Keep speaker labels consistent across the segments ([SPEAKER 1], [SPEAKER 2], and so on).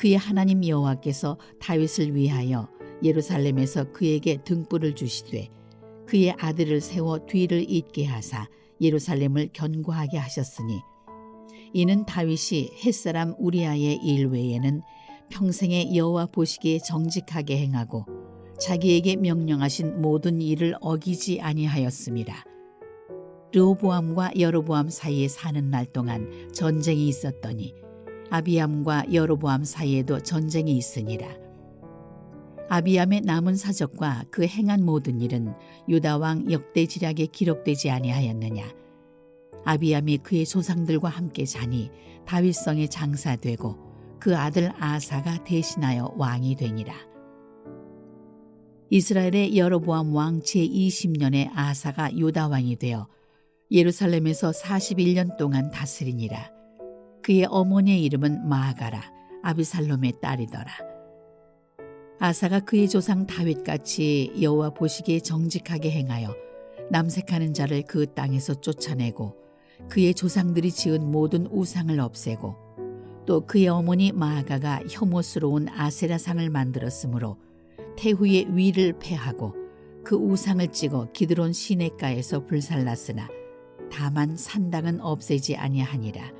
[SPEAKER 1] 그의 하나님 여호와께서 다윗을 위하여 예루살렘에서 그에게 등불을 주시되 그의 아들을 세워 뒤를 잇게 하사 예루살렘을 견고하게 하셨으니 이는 다윗이 햇사람 우리아의 일 외에는 평생에 여호와 보시기에 정직하게 행하고 자기에게 명령하신 모든 일을 어기지 아니하였습니다. 르호보암과 여로보암 사이에 사는 날 동안 전쟁이 있었더니 아비암과 여로보암 사이에도 전쟁이 있으니라. 아비암의 남은 사적과 그 행한 모든 일은 유다 왕 역대지략에 기록되지 아니하였느냐. 아비암이 그의 조상들과 함께 자니 다윗성에 장사되고 그 아들 아사가 대신하여 왕이 되니라. 이스라엘의 여로보암 왕 제20년에 아사가 유다 왕이 되어 예루살렘에서 41년 동안 다스리니라. 그의 어머니의 이름은 마아가라 아비살롬의 딸이더라. 아사가 그의 조상 다윗같이 여호와 보시기에 정직하게 행하여 남색하는 자를 그 땅에서 쫓아내고 그의 조상들이 지은 모든 우상을 없애고 또 그의 어머니 마아가가 혐오스러운 아세라상을 만들었으므로 태후의 위를 패하고 그 우상을 찍어 기드론 시내가에서 불살랐으나 다만 산당은 없애지 아니하니라.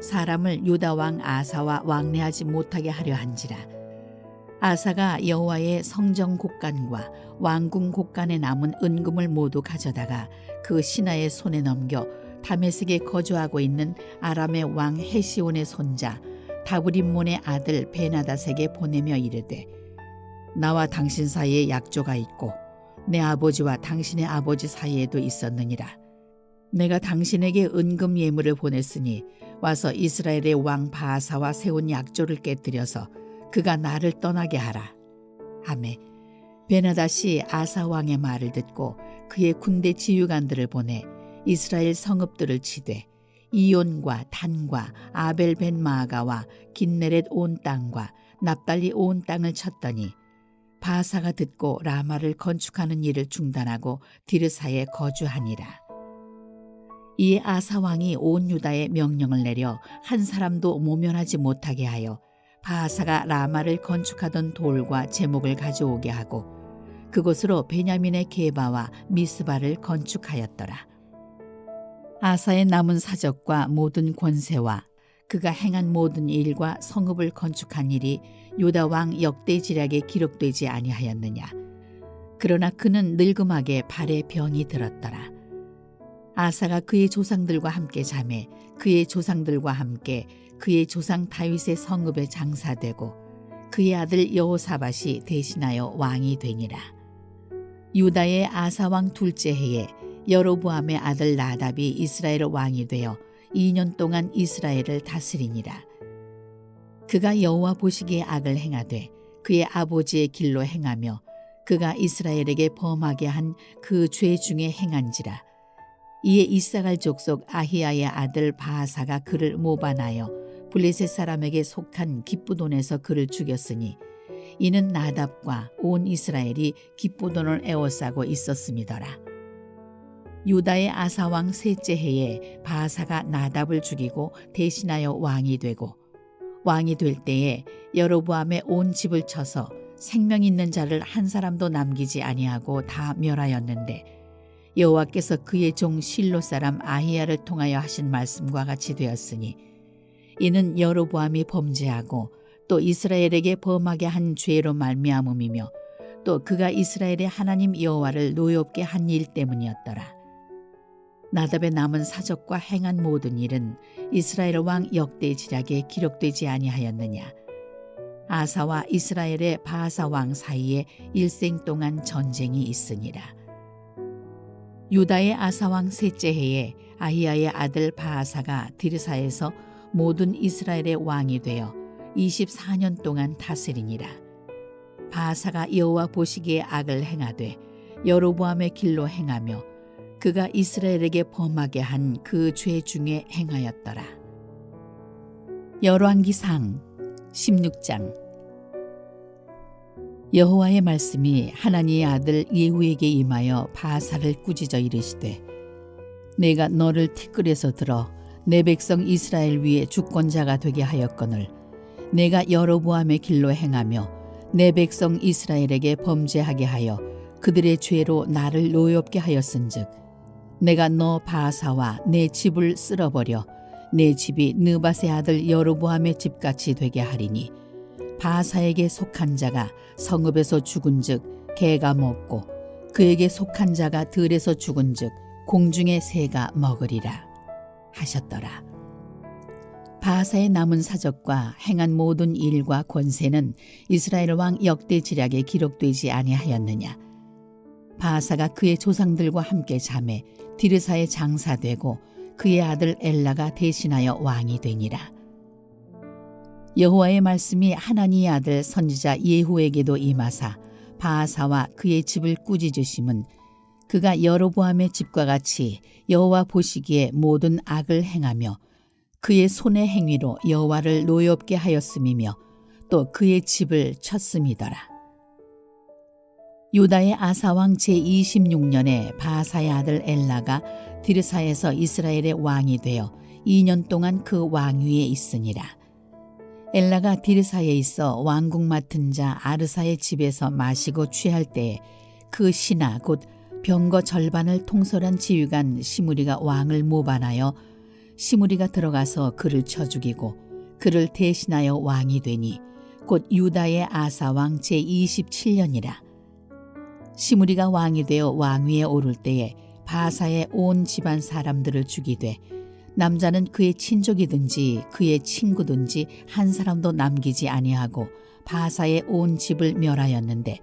[SPEAKER 1] 사람을 유다 왕 아사와 왕래하지 못하게 하려 한지라. 아사가 여호와의 성정 곡간과 왕궁 곡간에 남은 은금을 모두 가져다가 그 신하의 손에 넘겨 다메섹에 거주하고 있는 아람의 왕 헤시온의 손자 다브림몬의 아들 베나다색에 보내며 이르되 나와 당신 사이에 약조가 있고 내 아버지와 당신의 아버지 사이에도 있었느니라 내가 당신에게 은금 예물을 보냈으니 와서 이스라엘의 왕 바하사와 세운 약조를 깨뜨려서 그가 나를 떠나게 하라. 하매 베나다시 아사 왕의 말을 듣고 그의 군대 지휘관들을 보내 이스라엘 성읍들을 치되 이온과 단과 아벨 벤 마아가와 긴네렛 온 땅과 납달리 온 땅을 쳤더니 바사가 듣고 라마를 건축하는 일을 중단하고 디르사에 거주하니라. 이에 아사 왕이 온 유다에 명령을 내려 한 사람도 모면하지 못하게 하여 바하사가 라마를 건축하던 돌과 제목을 가져오게 하고 그곳으로 베냐민의 게바와 미스바를 건축하였더라. 아사의 남은 사적과 모든 권세와 그가 행한 모든 일과 성읍을 건축한 일이 유다 왕 역대지략에 기록되지 아니하였느냐. 그러나 그는 늙음하게 발에 병이 들었더라. 아사가 그의 조상들과 함께 잠에 그의 조상들과 함께 그의 조상 다윗의 성읍에 장사되고 그의 아들 여호사밧이 대신하여 왕이 되니라. 유다의 아사 왕 둘째 해에 여로보암의 아들 나답이 이스라엘 왕이 되어 2년 동안 이스라엘을 다스리니라. 그가 여호와 보시기에 악을 행하되 그의 아버지의 길로 행하며 그가 이스라엘에게 범하게 한 그 죄 중에 행한지라. 이에 이사갈 족속 아히야의 아들 바하사가 그를 모반하여 블레셋 사람에게 속한 기쁘돈에서 그를 죽였으니 이는 나답과 온 이스라엘이 기쁘돈을 에워싸고 있었음이더라. 유다의 아사왕 셋째 해에 바하사가 나답을 죽이고 대신하여 왕이 되고 왕이 될 때에 여로보암의 온 집을 쳐서 생명 있는 자를 한 사람도 남기지 아니하고 다 멸하였는데 여호와께서 그의 종 실로 사람 아히야를 통하여 하신 말씀과 같이 되었으니 이는 여로보암이 범죄하고 또 이스라엘에게 범하게 한 죄로 말미암음이며 또 그가 이스라엘의 하나님 여호와를 노엽게 한 일 때문이었더라. 나답의 남은 사적과 행한 모든 일은 이스라엘 왕 역대 지략에 기록되지 아니하였느냐. 아사와 이스라엘의 바사 왕 사이에 일생 동안 전쟁이 있으니라. 유다의 아사 왕 셋째 해에 아히야의 아들 바사가 디르사에서 모든 이스라엘의 왕이 되어 24년 동안 다스리니라. 바사가 여호와 보시기에 악을 행하되 여로보암의 길로 행하며 그가 이스라엘에게 범하게 한 그 죄 중에 행하였더라. 열왕기상 16장 여호와의 말씀이 하나니의 아들 예후에게 임하여 바사를 꾸짖어 이르시되 내가 너를 티끌에서 들어 내 백성 이스라엘 위에 주권자가 되게 하였거늘 내가 여로보암의 길로 행하며 내 백성 이스라엘에게 범죄하게 하여 그들의 죄로 나를 노엽게 하였은즉 내가 너 바사와 내 집을 쓸어버려 내 집이 느바세 아들 여로보암의 집같이 되게 하리니 바사에게 속한 자가 성읍에서 죽은즉 개가 먹고 그에게 속한 자가 들에서 죽은즉 공중의 새가 먹으리라 하셨더라. 바사의 남은 사적과 행한 모든 일과 권세는 이스라엘 왕 역대 지략에 기록되지 아니하였느냐. 바사가 그의 조상들과 함께 잠에 디르사에 장사되고 그의 아들 엘라가 대신하여 왕이 되니라. 여호와의 말씀이 하나니의 아들 선지자 예후에게도 임하사 바사와 그의 집을 꾸짖으심은 그가 여로보암의 집과 같이 여호와 보시기에 모든 악을 행하며 그의 손의 행위로 여호와를 노엽게 하였음이며 또 그의 집을 쳤음이더라. 유다의 아사왕 제26년에 바사의 아들 엘라가 디르사에서 이스라엘의 왕이 되어 2년 동안 그 왕위에 있으니라. 엘라가 디르사에 있어 왕궁 맡은 자 아르사의 집에서 마시고 취할 때에 그 신하 곧 병거 절반을 통솔한 지휘관 시무리가 왕을 모반하여 시무리가 들어가서 그를 쳐 죽이고 그를 대신하여 왕이 되니 곧 유다의 아사 왕 제27년이라. 시무리가 왕이 되어 왕위에 오를 때에 바사의 온 집안 사람들을 죽이되 남자는 그의 친족이든지 그의 친구든지 한 사람도 남기지 아니하고 바사의 온 집을 멸하였는데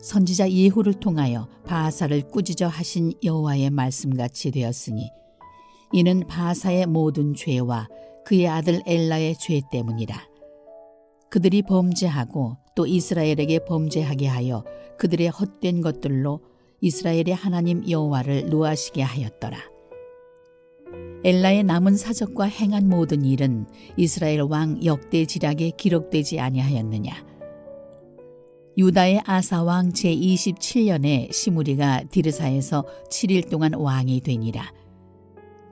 [SPEAKER 1] 선지자 예후를 통하여 바사를 꾸짖어 하신 여호와의 말씀같이 되었으니 이는 바사의 모든 죄와 그의 아들 엘라의 죄 때문이라 그들이 범죄하고 또 이스라엘에게 범죄하게 하여 그들의 헛된 것들로 이스라엘의 하나님 여호와를 노하시게 하였더라. 엘라의 남은 사적과 행한 모든 일은 이스라엘 왕 역대 지략에 기록되지 아니하였느냐. 유다의 아사 왕 제27년에 시무리가 디르사에서 7일 동안 왕이 되니라.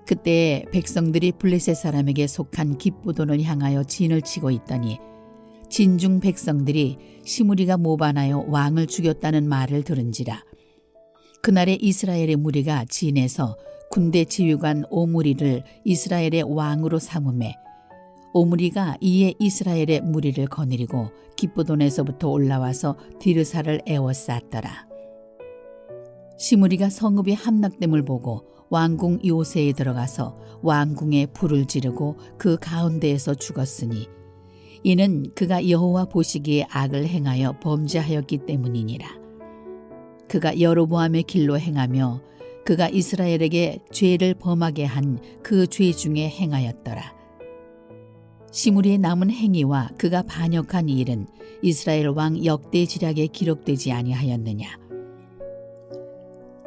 [SPEAKER 1] 그때 백성들이 블레셋 사람에게 속한 기쁘돈을 향하여 진을 치고 있더니 진중 백성들이 시무리가 모반하여 왕을 죽였다는 말을 들은지라. 그날에 이스라엘의 무리가 진에서 군대 지휘관 오므리를 이스라엘의 왕으로 삼음해 오므리가 이에 이스라엘의 무리를 거느리고 기쁘돈에서부터 올라와서 디르사를 에워쌌더라. 시무리가 성읍이 함락됨을 보고 왕궁 요새에 들어가서 왕궁에 불을 지르고 그 가운데에서 죽었으니 이는 그가 여호와 보시기에 악을 행하여 범죄하였기 때문이니라. 그가 여로보암의 길로 행하며 그가 이스라엘에게 죄를 범하게 한 그 죄 중에 행하였더라. 시무리의 남은 행위와 그가 반역한 일은 이스라엘 왕 역대 지략에 기록되지 아니하였느냐.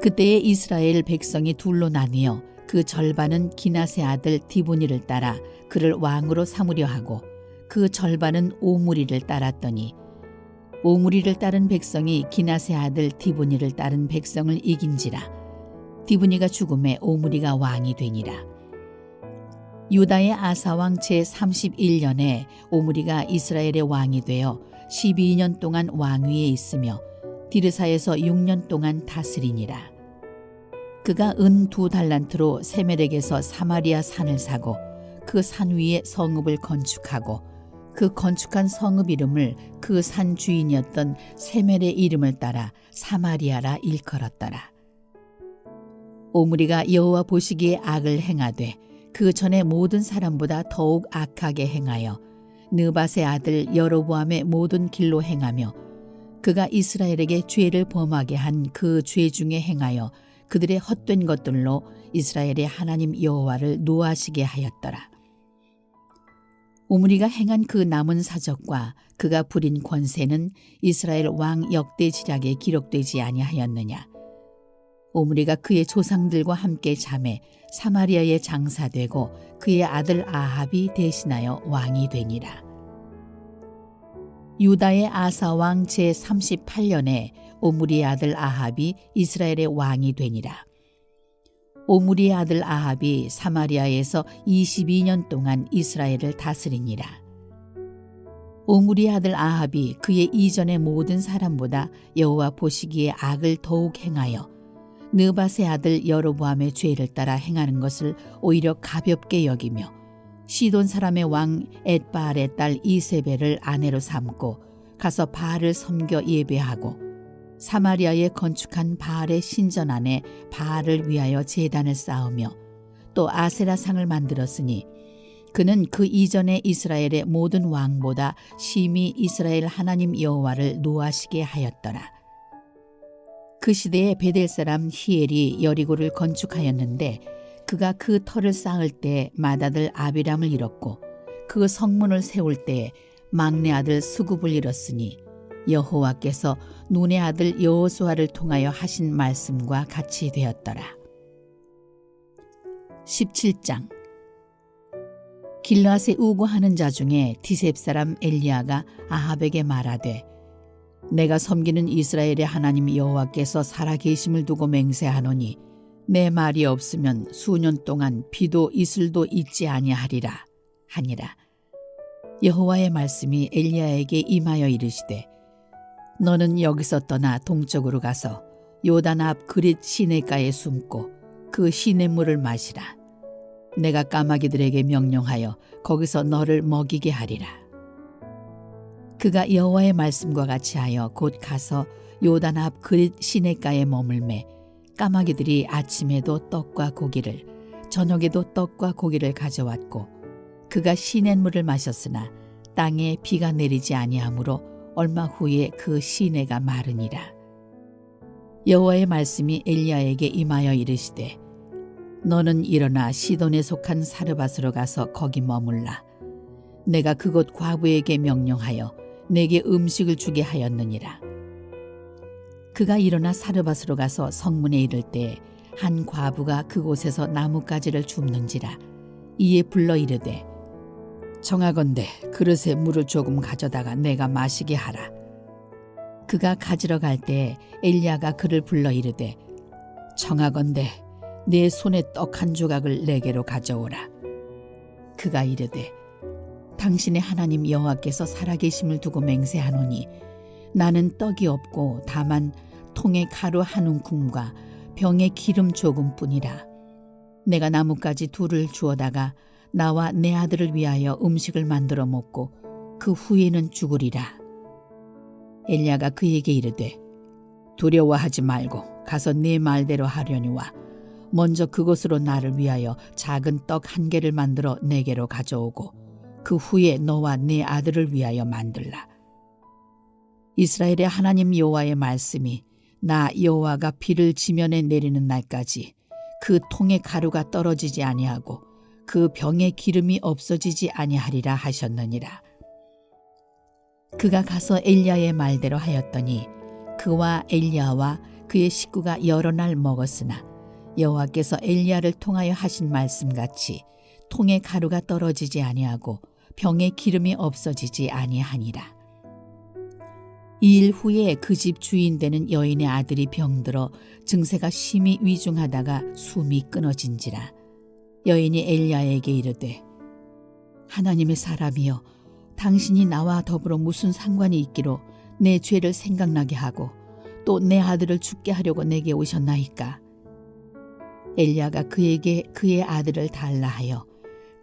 [SPEAKER 1] 그때에 이스라엘 백성이 둘로 나뉘어 그 절반은 기나세 아들 디보니를 따라 그를 왕으로 삼으려 하고 그 절반은 오므리를 따랐더니 오므리를 따른 백성이 기나세 아들 디보니를 따른 백성을 이긴지라 디보니가 죽음에 오므리가 왕이 되니라 유다의 아사왕 제31년에 오므리가 이스라엘의 왕이 되어 12년 동안 왕위에 있으며 디르사에서 6년 동안 다스리니라. 그가 은 두 달란트로 세멜에게서 사마리아 산을 사고 그 산 위에 성읍을 건축하고 그 건축한 성읍 이름을 그 산 주인이었던 세멜의 이름을 따라 사마리아라 일컬었더라. 오므리가 여호와 보시기에 악을 행하되 그 전에 모든 사람보다 더욱 악하게 행하여 느밧의 아들 여로보암의 모든 길로 행하며 그가 이스라엘에게 죄를 범하게 한 그 죄 중에 행하여 그들의 헛된 것들로 이스라엘의 하나님 여호와를 노하시게 하였더라. 오므리가 행한 그 남은 사적과 그가 부린 권세는 이스라엘 왕 역대 지략에 기록되지 아니하였느냐. 오므리가 그의 조상들과 함께 잠에 사마리아에 장사되고 그의 아들 아합이 대신하여 왕이 되니라. 유다의 아사 왕 제 38년에 오므리의 아들 아합이 이스라엘의 왕이 되니라. 오므리의 아들 아합이 사마리아에서 22년 동안 이스라엘을 다스리니라. 오므리의 아들 아합이 그의 이전의 모든 사람보다 여호와 보시기에 악을 더욱 행하여 느밧의 아들 여로보암의 죄를 따라 행하는 것을 오히려 가볍게 여기며 시돈 사람의 왕 엣바알의 딸 이세벨을 아내로 삼고 가서 바알을 섬겨 예배하고 사마리아에 건축한 바알의 신전 안에 바알을 위하여 제단을 쌓으며 또 아세라 상을 만들었으니 그는 그 이전에 이스라엘의 모든 왕보다 심히 이스라엘 하나님 여호와를 노하시게 하였더라. 그 시대에 베델 사람 히엘이 여리고를 건축하였는데 그가 그 터를 쌓을 때 맏아들 아비람을 잃었고 그 성문을 세울 때 막내 아들 수굽을 잃었으니 여호와께서 눈의 아들 여호수아를 통하여 하신 말씀과 같이 되었더라. 17장 길라세 우고하는 자 중에 디셉 사람 엘리야가 아합에게 말하되 내가 섬기는 이스라엘의 하나님 여호와께서 살아계심을 두고 맹세하노니 내 말이 없으면 수년 동안 비도 이슬도 있지 아니하리라 하니라. 여호와의 말씀이 엘리야에게 임하여 이르시되 너는 여기서 떠나 동쪽으로 가서 요단 앞 그릿 시내가에 숨고 그 시냇물을 마시라. 내가 까마귀들에게 명령하여 거기서 너를 먹이게 하리라 그가 여호와의 말씀과 같이 하여 곧 가서 요단 앞 그릿 시내가에 머물매 까마귀들이 아침에도 떡과 고기를 저녁에도 떡과 고기를 가져왔고 그가 시냇물을 마셨으나 땅에 비가 내리지 아니하므로 얼마 후에 그 시내가 마르니라. 여호와의 말씀이 엘리야에게 임하여 이르시되 너는 일어나 시돈에 속한 사르밧으로 가서 거기 머물라. 내가 그곳 과부에게 명령하여 내게 음식을 주게 하였느니라 그가 일어나 사르밧으로 가서 성문에 이를 때 한 과부가 그곳에서 나뭇가지를 줍는지라 이에 불러 이르되 정하건대 그릇에 물을 조금 가져다가 내가 마시게 하라. 그가 가지러 갈 때 엘리야가 그를 불러 이르되 정하건대 내 손에 떡 한 조각을 내게로 가져오라. 그가 이르되 당신의 하나님 여호와께서 살아계심을 두고 맹세하노니 나는 떡이 없고 다만 통에 가루 한 움큼과 병에 기름 조금뿐이라. 내가 나뭇가지 둘을 주어다가 나와 내 아들을 위하여 음식을 만들어 먹고 그 후에는 죽으리라. 엘리야가 그에게 이르되 두려워하지 말고 가서 네 말대로 하려니와 먼저 그곳으로 나를 위하여 작은 떡 한 개를 만들어 내게로 가져오고 그 후에 너와 네 아들을 위하여 만들라. 이스라엘의 하나님 여호와의 말씀이 나 여호와가 비를 지면에 내리는 날까지 그 통의 가루가 떨어지지 아니하고 그 병의 기름이 없어지지 아니하리라 하셨느니라. 그가 가서 엘리야의 말대로 하였더니 그와 엘리야와 그의 식구가 여러 날 먹었으나 여호와께서 엘리야를 통하여 하신 말씀같이 통의 가루가 떨어지지 아니하고 병의 기름이 없어지지 아니하니라. 이 일 후에 그 집 주인 되는 여인의 아들이 병들어 증세가 심히 위중하다가 숨이 끊어진지라. 여인이 엘리야에게 이르되 하나님의 사람이여 당신이 나와 더불어 무슨 상관이 있기로 내 죄를 생각나게 하고 또 내 아들을 죽게 하려고 내게 오셨나이까 엘리야가 그에게 그의 아들을 달라 하여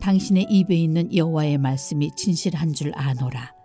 [SPEAKER 1] 당신의 입에 있는 여호와의 말씀이 진실한 줄 아노라